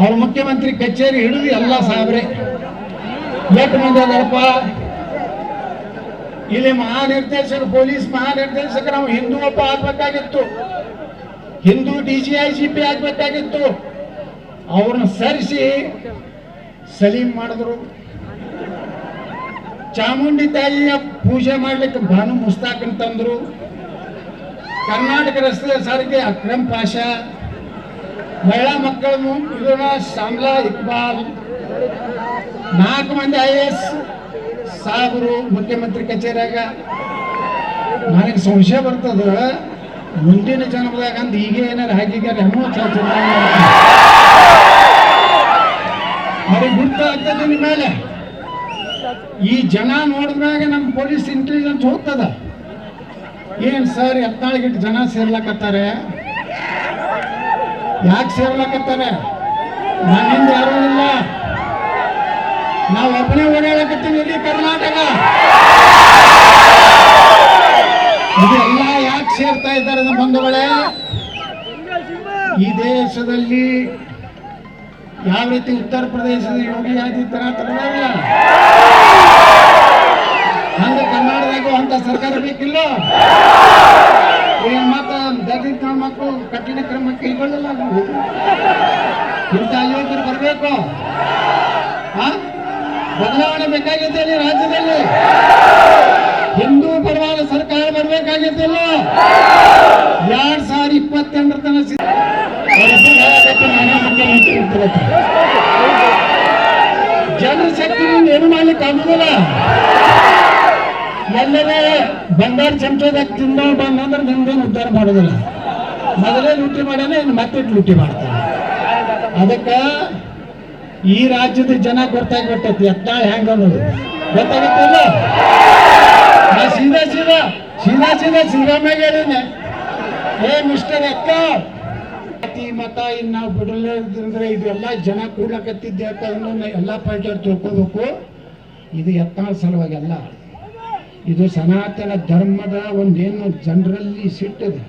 ಅವ್ರ ಮುಖ್ಯಮಂತ್ರಿ ಕಚೇರಿ ಹಿಡಿದು ಎಲ್ಲ ಸಾಬ್ರೆ. ಎಟ್ ಮಂದಪ್ಪ ಇಲ್ಲಿ ಮಹಾನಿರ್ದೇಶಕ, ಪೊಲೀಸ್ ಮಹಾನಿರ್ದೇಶಕ ನಾವು ಹಿಂದೂ ಒಬ್ಬ ಆಗ್ಬೇಕಾಗಿತ್ತು. Hindu D G I G P ಆಗ್ಬೇಕಾಗಿತ್ತು. ಅವ್ರನ್ನ ಸರಿಸಿ ಸಲೀಂ ಮಾಡಿದ್ರು. ಚಾಮುಂಡಿ ತಾಯಿಯ ಪೂಜೆ ಮಾಡ್ಲಿಕ್ಕೆ ಭಾನು ಮುಸ್ತಾಕನ್ ಅಂತಂದ್ರು ಕರ್ನಾಟಕ ರಸ್ತೆ ಸಾರಿಗೆ ಅಕ್ರಮ್ ಪಾಷಾ. ಮಹಿಳಾ ಮಕ್ಕಳು ಇದನ್ನ ಶಾಮ್ಲಾ ಇಕ್ಬಾಲ್. ನಾಲ್ಕು ಮಂದಿ ಐ ಎಸ್ ಸಾಹೇಬರು ಮುಖ್ಯಮಂತ್ರಿ ಕಚೇರಿಯಾಗ. ನನಗೆ ಸಂಶಯ ಬರ್ತದ, ಮುಂದಿನ ಜನ್ಮದಾಗ ಅಂದ್ ಈಗ ಏನಾರು ಹಾಕಿದ್ದಾರೆ ಹೆಮ್ಮು ಅವ್ರಿಗೆ ಗುರ್ತಾಗ್ತದೆ ನಿಮ್ಮ ಮೇಲೆ. ಈ ಜನ ನೋಡಿದ್ಮ್ಯಾಗ ನಮ್ಮ ಪೊಲೀಸ್ ಇಂಟೆಲಿಜೆನ್ಸ್ ಹೋಗ್ತದ. ಏನ್ ಸರ್ ಎತ್ತಾಳಿಗಿಟ್ಟು ಜನ ಸೇರ್ಲಕತ್ತಾರೆ? ಯಾಕೆ ಸೇರ್ಲಕತ್ತಾರೆ? ನನ್ನಿಂದ ಯಾರೂ ಇಲ್ಲ. ನಾವು ಒಬ್ಬನೇ ಓಡಾಡಕತ್ತೀವಿ ಇಡೀ ಕರ್ನಾಟಕ. ಇದೆಲ್ಲ ಯಾಕೆ ಸೇರ್ತಾ ಇದ್ದಾರೆ ನಮ್ಮ ಬಂಧುಗಳೇ? ಈ ದೇಶದಲ್ಲಿ ಯಾವ ರೀತಿ ಉತ್ತರ ಪ್ರದೇಶದ ಯೋಗಿ ಆದಿತ್ಯನಾಥ್ ಇಲ್ಲ ಹಂಗ ಕರ್ನಾಟಕದಾಗೂ ಅಂತ ಸರ್ಕಾರ ಬೇಕಿಲ್ಲ? ಏನ್ ಮಾತ? ಮಕ್ಕಳು ಕಠಿಣ ಕ್ರಮ ಕೈಗೊಳ್ಳಲ್ಲ ನಾವು ಇಂಥ ಯೋಧರು ಬರಬೇಕು? ಬದಲಾವಣೆ ಬೇಕಾಗಿದೆ ಈ ರಾಜ್ಯದಲ್ಲಿ? ಹಿಂದೂ ಪರವಾದ ಸರ್ಕಾರ ಬರಬೇಕಾಗಿದ್ದಿಲ್ಲ? ಎರಡ್ ಸಾವಿರ ಇಪ್ಪತ್ತೆಂಟರ ಹೇಳಕತ್ತೀನಿ, ನಾನೇ ಜನರ ಶಕ್ತಿಯಿಂದ ಏನು ಮಾಡ್ಲಿಕ್ಕೆ ಆಗುದಿಲ್ಲ? ಎಲ್ಲರೇ ಬಂಗಾರ ಚಮಚದಾಗ ತಿಂದ ಬಂದಂದ್ರೆ ನಿಮ್ದೇನು ಉದ್ಧಾರ ಮಾಡೋದಿಲ್ಲ. ಮೊದಲೇ ಲೂಟಿ ಮಾಡ್ಯಾನೆ, ಇನ್ನು ಮತ್ತೆ ಲೂಟಿ ಮಾಡ್ತಾನೆ. ಅದಕ್ಕೆ ಈ ರಾಜ್ಯದ ಜನ ಗೊತ್ತಾಗ್ಬಿಟ್ಟೈತಿ ಎತ್ತಾಳ ಹೆಂಗ ಅನ್ನೋದು. ಗೊತ್ತಾಗುತ್ತಲ್ಲ ನಾ ಸೀದಾ ಸೀದಾ ಸೀದಾ ಸೀದಾ ಸಿದ್ದರಾಮಯ್ಯ ಹೇಳಿದ್ನೆ. ಏ ಮಿಸ್ಟರ್ ಅಕ್ಕ, ಜಾತಿ, ಮತ, ಇನ್ನು ನಾವು ಬಿಡಲಿದ್ರೆ ಇದೆಲ್ಲ ಜನ ಕೂಡ್ಲಕತ್ತಿದ್ದೆ ಅಂತ ಅಂದ್ರೆ ಎಲ್ಲ ಪಾರ್ಟಿಯವ್ರು ತಿಳ್ಕೋಬೇಕು. ಇದು ಎತ್ತಾಳ ಸಲುವಾಗಿ ಅಲ್ಲ. ಇದು ಸನಾತನ ಧರ್ಮದ ಒಂದೇನು ಜನರಲ್ಲಿ ಸಿಟ್ಟಿದೆ.